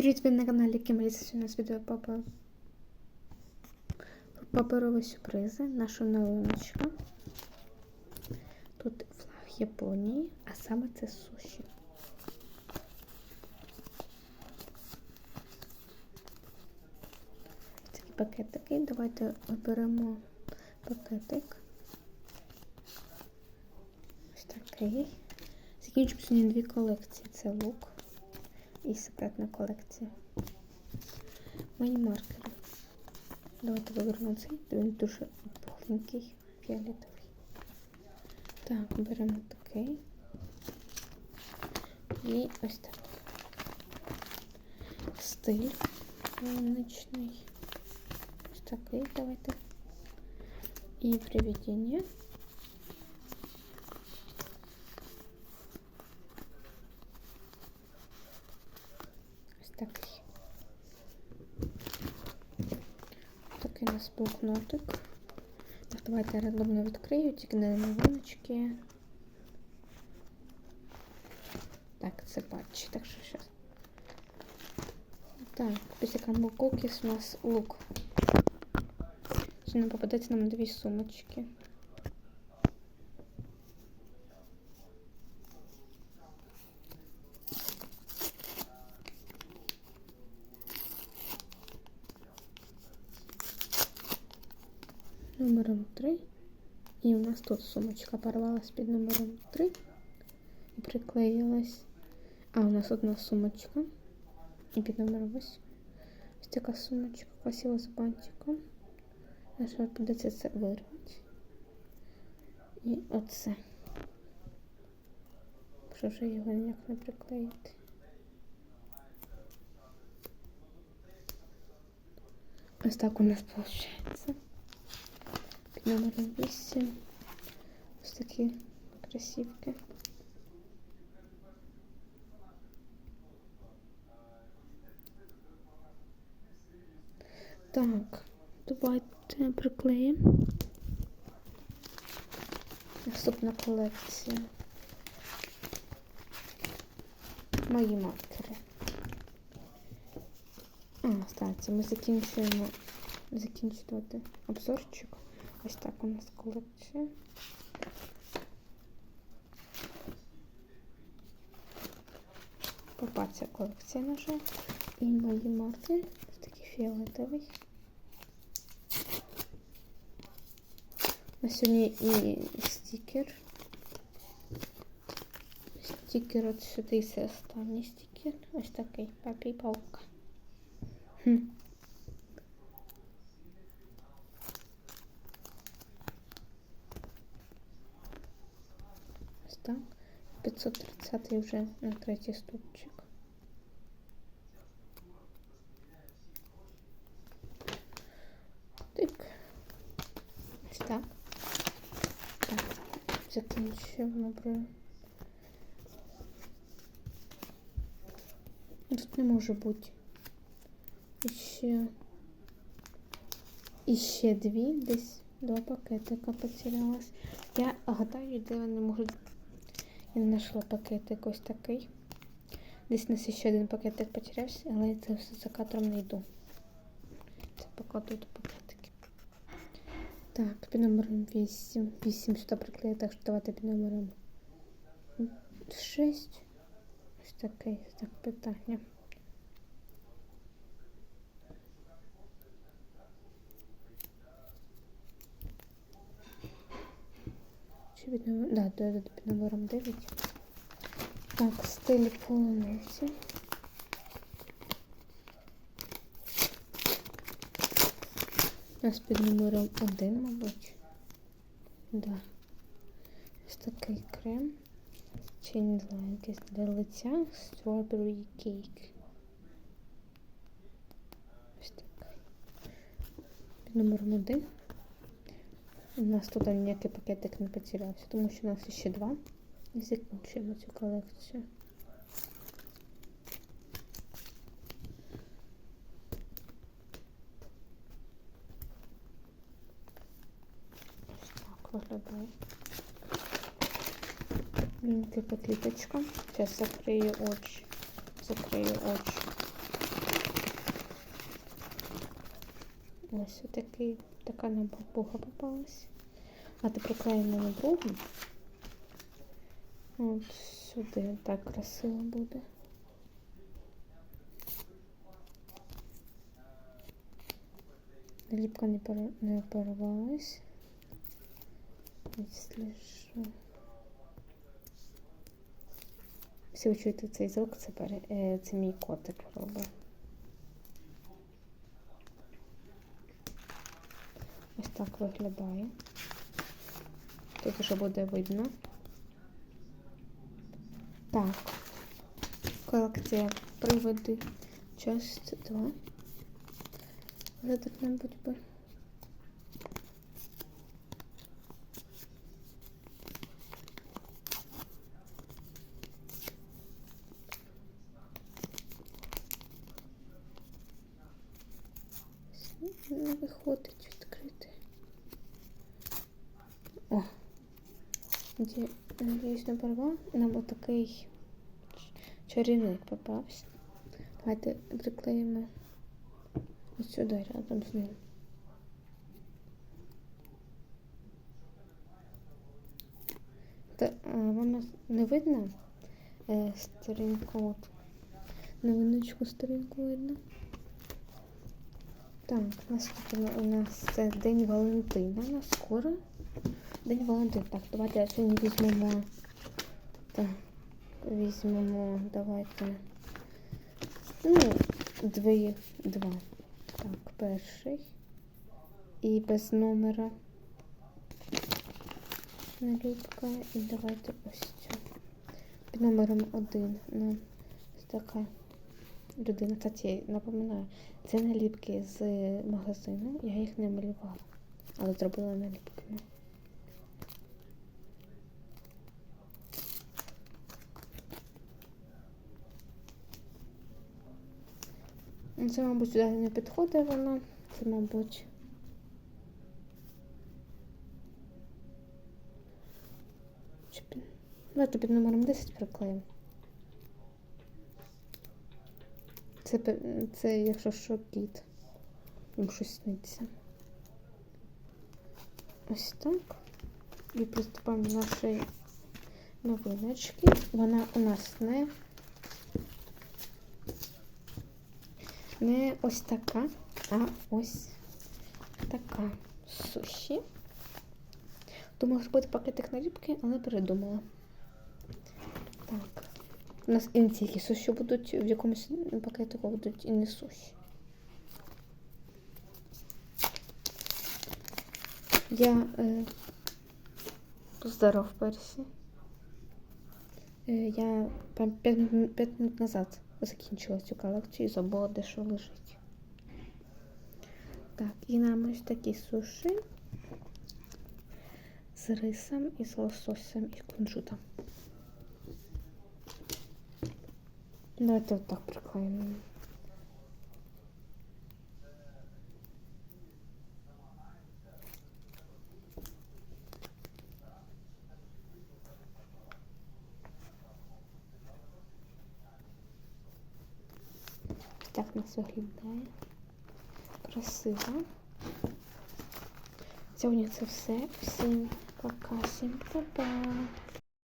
Привіт, ви на каналі Кімріс. У нас відео паперові сюрпризи. Наша новиночка. Тут флаг Японії, а саме це суші. Такі пакетики. Давайте оберемо пакетик. Ось такий. Закінчимо сьогодні дві колекції. Це лук і секретна колекція. Мої маркери. Давайте виберемо цей, він дуже пухленький, фіолетовий. Так, беремо такий. І ось так. Стиль ночний. Ось такий давайте. І приведення. Такий. Такий у нас блокнотик. Давайте я рандомно відкрию, тільки на новиночки. Так, це патчі, так що зараз. Так, після камбо кукіс у нас лук. Сьогодні попадеться нам дві сумочки. Номером 3. І у нас тут сумочка порвалась під номером 3 і приклеїлась. А, у нас одна сумочка. І під номером 8. Ось така сумочка красива з бантиком. На жаль, придеться це вирвати. І оце. Що вже його ніяк не приклеїти. Ось так у нас виходить під номером 8. Ось такі красивки. Так, давайте приклеїмо. Наступна колекція. Мої маркери. А, ставиться, ми закінчуємо закінчувати обзорчик. Ось так у нас колекція. Попаться колекція наша. І мої марки. Ось такий фіолетовий. На сьогодні і стікер. Стікер от сюди це останній стікер. Ось такий папі паука. Хм. Ось так. 530 вже на третій ступчик. Так. Ось так. Так. Закінчуємо про. Тут не може бути. Іще. Іще дві десь два пакетика потерялась. Я гадаю, де вони можуть. Я знайшла пакетик ось такий. Десь у нас ще один пакетик потерявся, але я це все за кадром не йду. Це покладу пакетики. Так, під номером 8. 8 сюди приклею, так що давайте під номером 6. Ось таке так питання. Під номером... Да, да, під номером 9. Так, стиль полуниці. У нас під номером 1, мабуть. Да. Ось такий крем. Знаю, якийсь для лиця. Strawberry cake. Ось такий. Під номером 1. У нас тут ніякий пакетик не потерявся, тому що у нас ще два. І закінчуємо цю колекцію. Так виглядає. Маленька пакеточка. Зараз закрию очі. Закрию очі. Ось такий така нам папуга попалась. А ти приклеїмо на другу. От сюди так красиво буде. Ліпка не, пор- не порвалась. Відсліжу. Всі ви чуєте цей звук, це, пере- е, це мій котик робить. Ось так виглядає. Тут вже буде видно. Так. Колекція приводи. Часть 2. Вже так, мабуть, би. Не виходить надіюсь, не порвав. Нам отакий чарівник попався. Давайте приклеїмо ось сюди рядом з ним. Та, а, воно не видно е, сторінку. Новиночку сторінку видно. Так, наступне у нас це День Валентина. У нас скоро. День Валентина. Так, давайте сьогодні візьмемо. Так, візьмемо, давайте. Ну, дві, два. Так, перший. І без номера. Наліпка. І давайте ось цю. Під номером один. Ну, така людина. Кстати, напоминаю, це наліпки з магазину. Я їх не малювала, але зробила наліпки. Це, мабуть, сюди не підходить воно. Це, мабуть. Давайте під номером 10 приклеїмо. Це, це якщо що, кіт. Їм щось сниться. Ось так. І приступаємо до нашої новиночки. Вона у нас не, не ось така, а ось така суші. Думала, буде пакетик наліпки, але передумала. Так. У нас і не тільки суші будуть, в якомусь пакетику будуть і не суші. Я е, здоров Персі. Е, я 5 минут назад закінчила цю колекцію і забула, де що лежить. Так, і нам ось такі суші з рисом і з лососем і кунжутом. Давайте отак так приклеїмо. Так нас виглядає. Красиво. Сьогодні це все. Всім пока, всім па-па.